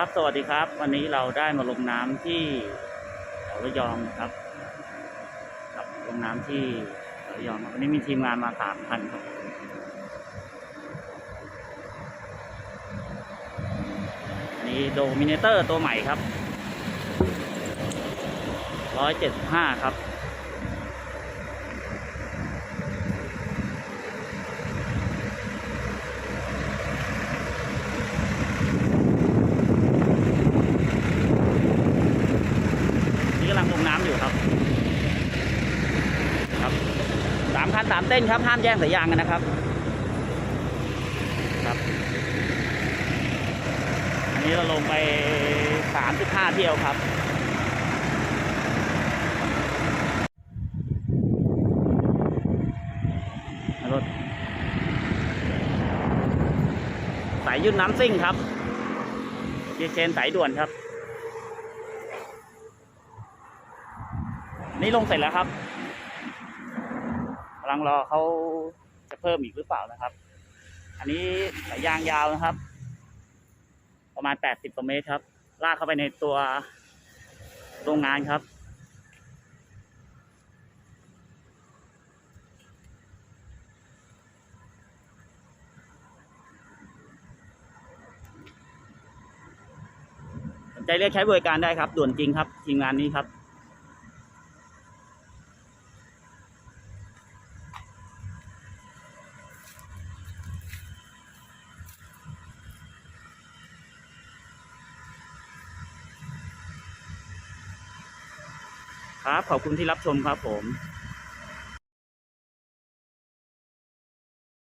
ับสวัสดีครับ วันนี้เราได้มาลงน้ำที่แถวระยองครับครับลงน้ำที่แถวระยองวันนี้มีทีมงานมาสามพันครับนี่โดมิเนเตอร์ตัวใหม่ครับร้อยเจ็ดสิบห้าครับ นี่กำลังลงน้ำอยู่ครับ ครับสามคันสามเต้นครับห้ามแย่งสายยางกันนะครับครับอันนี้เราลงไปสามสิบห้าเที่ยวครับรถสายยืดน้ำซิ่งครับเจเชนสายด่วนครับ นี่ลงเสร็จแล้วครับกำ ลังรอเขาจะเพิ่มอีกหรือเปล่านะครับ อันนี้สายยางยาวนะครับ ประมาณ80กว่าเมตรครับ ลากเข้าไปในตัวโรงงานครับสนใจเรียกใช้บริการได้ครับด่วนจริงครับทีมงานนี้ครับ ครับ ขอบคุณที่รับชมครับผม